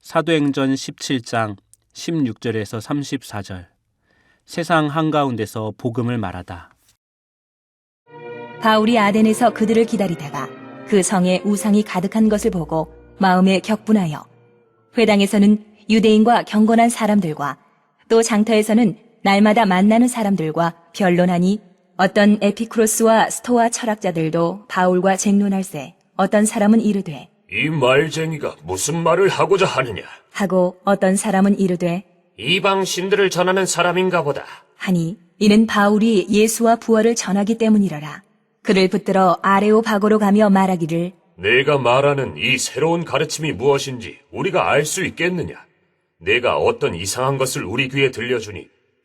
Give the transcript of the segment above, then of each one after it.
사도행전 17장 16절에서 34절 세상 한가운데서 복음을 말하다. 바울이 아덴에서 그들을 기다리다가 그 성에 우상이 가득한 것을 보고 마음에 격분하여 회당에서는 유대인과 경건한 사람들과 또 장터에서는 날마다 만나는 사람들과 변론하니 어떤 에피크로스와 스토아 철학자들도 바울과 쟁론할세 어떤 사람은 이르되 이 말쟁이가 무슨 말을 하고자 하느냐? 하고 어떤 사람은 이르되 이방 신들을 전하는 사람인가 보다. 하니 이는 바울이 예수와 부활을 전하기 때문이러라 그를 붙들어 아레오바고로 가며 말하기를 내가 말하는 이 새로운 가르침이 무엇인지 우리가 알 수 있겠느냐? 내가 어떤 이상한 것을 우리 귀에 들려주니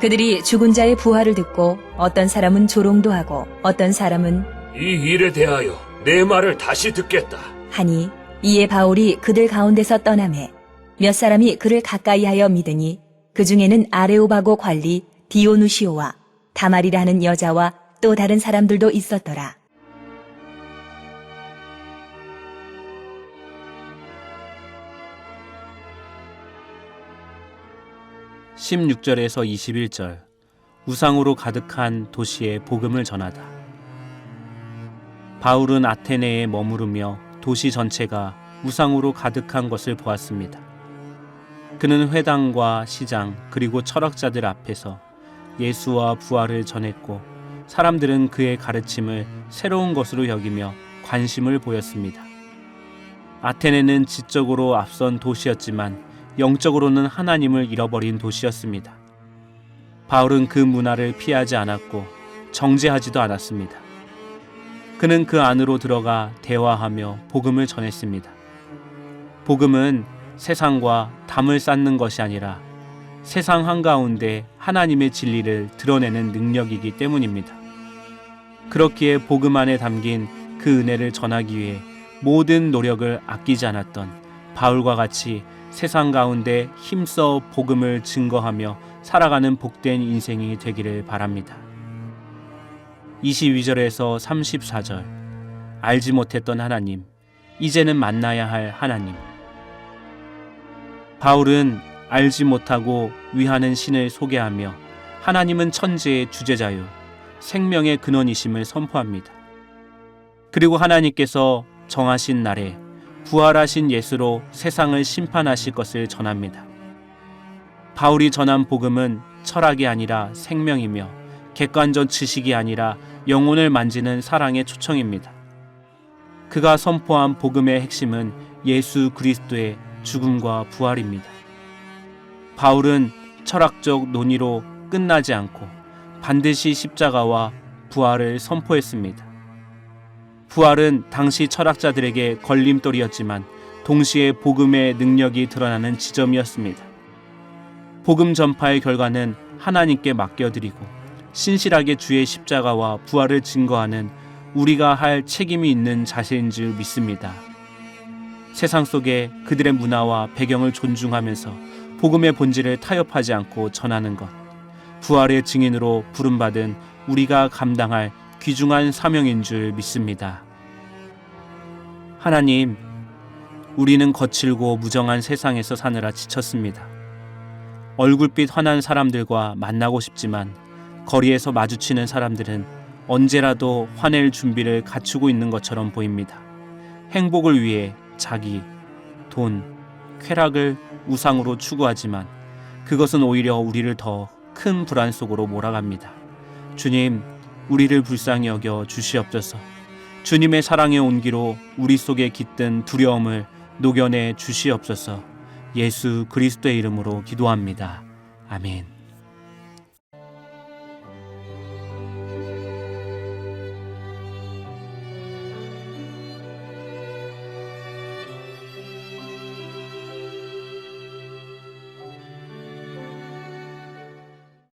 그들이 죽은 자의 부활을 듣고 어떤 사람은 조롱도 하고 어떤 사람은 이 일에 대하여 내 말을 다시 듣겠다. 하니 이에 바울이 그들 가운데서 떠나매 몇 사람이 그를 가까이하여 믿으니 그 중에는 아레오바고 관리 디오누시오와 다말이라는 여자와 또 다른 사람들도 있었더라. 16절에서 21절 우상으로 가득한 도시에 복음을 전하다. 바울은 아테네에 머무르며 도시 전체가 우상으로 가득한 것을 보았습니다. 그는 회당과 시장 그리고 철학자들 앞에서 예수와 부활을 전했고 사람들은 그의 가르침을 새로운 것으로 여기며 관심을 보였습니다. 아테네는 지적으로 앞선 도시였지만 영적으로는 하나님을 잃어버린 도시였습니다. 바울은 그 문화를 피하지 않았고 정죄하지도 않았습니다. 그는 그 안으로 들어가 대화하며 복음을 전했습니다. 복음은 세상과 담을 쌓는 것이 아니라 세상 한가운데 하나님의 진리를 드러내는 능력이기 때문입니다. 그렇기에 복음 안에 담긴 그 은혜를 전하기 위해 모든 노력을 아끼지 않았던 바울과 같이 세상 가운데 힘써 복음을 증거하며 살아가는 복된 인생이 되기를 바랍니다. 22절에서 34절 알지 못했던 하나님 이제는 만나야 할 하나님 바울은 알지 못하고 위하는 신을 소개하며 하나님은 천지의 주제자요 생명의 근원이심을 선포합니다. 그리고 하나님께서 정하신 날에 부활하신 예수로 세상을 심판하실 것을 전합니다. 바울이 전한 복음은 철학이 아니라 생명이며 객관적 지식이 아니라 영혼을 만지는 사랑의 초청입니다. 그가 선포한 복음의 핵심은 예수 그리스도의 죽음과 부활입니다. 바울은 철학적 논의로 끝나지 않고 반드시 십자가와 부활을 선포했습니다. 부활은 당시 철학자들에게 걸림돌이었지만 동시에 복음의 능력이 드러나는 지점이었습니다. 복음 전파의 결과는 하나님께 맡겨드리고 신실하게 주의 십자가와 부활을 증거하는 우리가 할 책임이 있는 자세인 줄 믿습니다. 세상 속에 그들의 문화와 배경을 존중하면서 복음의 본질을 타협하지 않고 전하는 것. 부활의 증인으로 부름받은 우리가 감당할 귀중한 사명인 줄 믿습니다. 하나님, 우리는 거칠고 무정한 세상에서 사느라 지쳤습니다. 얼굴빛 환한 사람들과 만나고 싶지만 거리에서 마주치는 사람들은 언제라도 화낼 준비를 갖추고 있는 것처럼 보입니다. 행복을 위해 자기, 돈, 쾌락을 우상으로 추구하지만 그것은 오히려 우리를 더 큰 불안 속으로 몰아갑니다. 주님, 우리를 불쌍히 여겨 주시옵소서. 주님의 사랑의 온기로 우리 속에 깃든 두려움을 녹여내 주시옵소서. 예수 그리스도의 이름으로 기도합니다. 아멘.